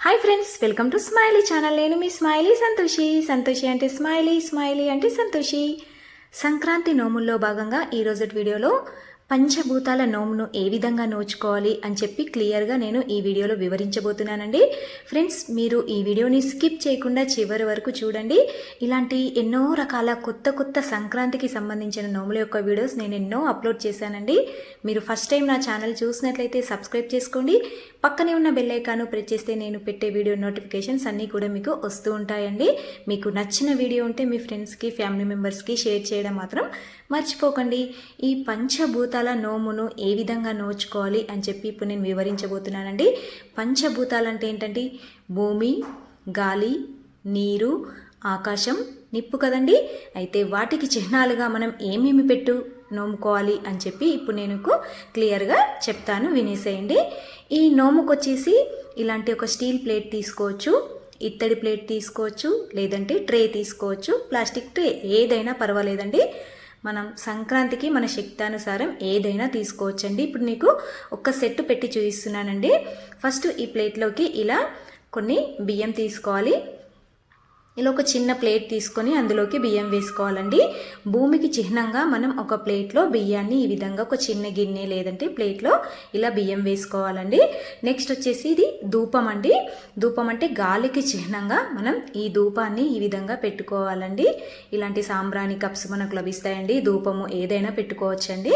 Hi friends welcome to Smiley channel నేను మీ smiley Santoshi. Santoshi అంటే స్మైలీ స్మైలీ అంటే సంతోషి. సంక్రాంతి నోముల్లో భాగంగా ఈ రోజు వీడియోలో పంచభూతాల నోమును ఏ విధంగా నోచుకోవాలి అని చెప్పి క్లియర్గా నేను ఈ వీడియోలో వివరించబోతున్నానండి. ఫ్రెండ్స్ మీరు ఈ వీడియోని స్కిప్ చేయకుండా చివరి వరకు చూడండి. ఇలాంటి ఎన్నో రకాల కొత్త కొత్త సంక్రాంతికి సంబంధించిన నోముల యొక్క వీడియోస్ నేను ఎన్నో అప్లోడ్ చేశానండి. మీరు ఫస్ట్ టైం నా ఛానల్ చూసినట్లయితే సబ్స్క్రైబ్ చేసుకోండి. పక్కనే ఉన్న బెల్ ఐకాను ప్రెస్ చేస్తే నేను పెట్టే వీడియో నోటిఫికేషన్స్ అన్నీ కూడా మీకు వస్తూ ఉంటాయండి. మీకు నచ్చిన వీడియో ఉంటే మీ ఫ్రెండ్స్కి ఫ్యామిలీ మెంబర్స్కి షేర్ చేయడం మాత్రం మర్చిపోకండి. ఈ పంచభూత పంచభూతాల నోమును ఏ విధంగా నోచుకోవాలి అని చెప్పి ఇప్పుడు నేను వివరించబోతున్నానండి. పంచభూతాలు అంటే ఏంటంటే భూమి గాలి నీరు ఆకాశం నిప్పు కదండి? అయితే వాటికి చిహ్నాలుగా మనం ఏమేమి పెట్టు నోముకోవాలి అని చెప్పి ఇప్పుడు నేను క్లియర్గా చెప్తాను వినేసేయండి. ఈ నోముకొచ్చేసి ఇలాంటి ఒక స్టీల్ ప్లేట్ తీసుకోవచ్చు ఇత్తడి ప్లేట్ తీసుకోవచ్చు లేదంటే ట్రే తీసుకోవచ్చు ప్లాస్టిక్ ట్రే ఏదైనా పర్వాలేదండి. మనం సంక్రాంతికి మన శక్తానుసారం ఏదైనా తీసుకోవచ్చండి. ఇప్పుడు నీకు ఒక సెట్ పెట్టి చూపిస్తున్నానండి. ఫస్ట్ ఈ ప్లేట్లోకి ఇలా కొన్ని బియ్యం తీసుకోవాలి. ఇలా ఒక చిన్న ప్లేట్ తీసుకొని అందులోకి బియ్యం వేసుకోవాలండి. భూమికి చిహ్నంగా మనం ఒక ప్లేట్లో బియ్యాన్ని ఈ విధంగా ఒక చిన్న గిన్నె లేదంటే ప్లేట్లో ఇలా బియ్యం వేసుకోవాలండి. నెక్స్ట్ వచ్చేసి ఇది ధూపం అండి. ధూపం అంటే గాలికి చిహ్నంగా మనం ఈ ధూపాన్ని ఈ విధంగా పెట్టుకోవాలండి. ఇలాంటి సాంబ్రాణి కప్స్ మనకు లభిస్తాయండి. ధూపము ఏదైనా పెట్టుకోవచ్చండి.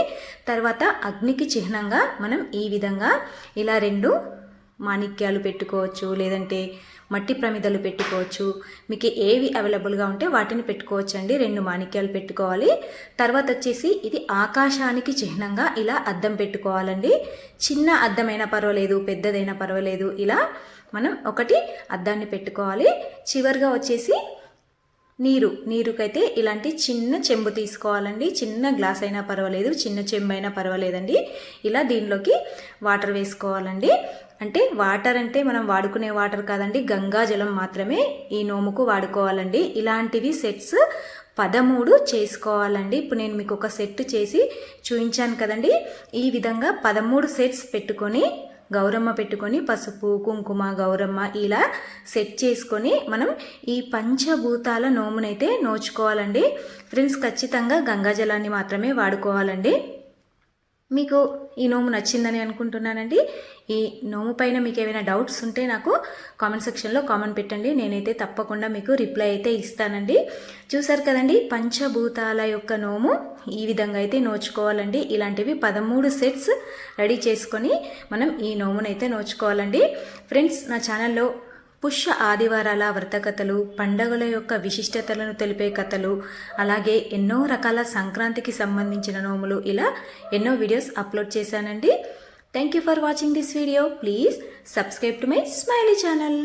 తర్వాత అగ్నికి చిహ్నంగా మనం ఈ విధంగా ఇలా రెండు మాణిక్యాలు పెట్టుకోవచ్చు లేదంటే మట్టి ప్రమిదలు పెట్టుకోవచ్చు. మీకు ఏవి అవైలబుల్గా ఉంటే వాటిని పెట్టుకోవచ్చు అండి రెండు మాణిక్యాలు పెట్టుకోవాలి. తర్వాత వచ్చేసి ఇది ఆకాశానికి చిహ్నంగా ఇలా అద్దం పెట్టుకోవాలండి. చిన్న అద్దమైనా పర్వాలేదు పెద్దదైనా పర్వాలేదు. ఇలా మనం ఒకటి అద్దాన్ని పెట్టుకోవాలి. చివరిగా వచ్చేసి నీరు. నీరుకైతే ఇలాంటి చిన్న చెంబు తీసుకోవాలండి. చిన్న గ్లాస్ అయినా పర్వాలేదు చిన్న చెంబు అయినా పర్వాలేదండి. ఇలా దీనిలోకి వాటర్ వేసుకోవాలండి. అంటే వాటర్ అంటే మనం వాడుకునే వాటర్ కాదండి గంగా జలం మాత్రమే ఈ నోముకు వాడుకోవాలండి. ఇలాంటివి సెట్స్ పదమూడు చేసుకోవాలండి. ఇప్పుడు నేను మీకు ఒక సెట్ చేసి చూపించాను కదండి. ఈ విధంగా పదమూడు సెట్స్ పెట్టుకొని గౌరమ్మ పెట్టుకొని పసుపు కుంకుమ గౌరమ్మ ఇలా సెట్ చేసుకొని మనం ఈ పంచభూతాల నోమునైతే నోచుకోవాలండి. ఫ్రెండ్స్ ఖచ్చితంగా గంగాజలాన్ని మాత్రమే వాడుకోవాలండి. మీకు ఈ నోము నచ్చిందని అనుకుంటున్నానండి. ఈ నోము పైన మీకు ఏమైనా డౌట్స్ ఉంటే నాకు కామెంట్ సెక్షన్లో కామెంట్ పెట్టండి. నేనైతే తప్పకుండా మీకు రిప్లై అయితే ఇస్తానండి. చూసారు కదండి పంచభూతాల యొక్క నోము ఈ విధంగా అయితే నోచుకోవాలండి. ఇలాంటివి పదమూడు సెట్స్ రెడీ చేసుకొని మనం ఈ నోమునైతే నోచుకోవాలండి. ఫ్రెండ్స్ నా ఛానల్లో పుష్య ఆదివారాల వ్రతకథలు పండగల యొక్క విశిష్టతలను తెలిపే కథలు అలాగే ఎన్నో రకాల సంక్రాంతికి సంబంధించిన నోములు ఇలా ఎన్నో వీడియోస్ అప్లోడ్ చేశానండి. Thank you for watching this video please subscribe to my Smiley channel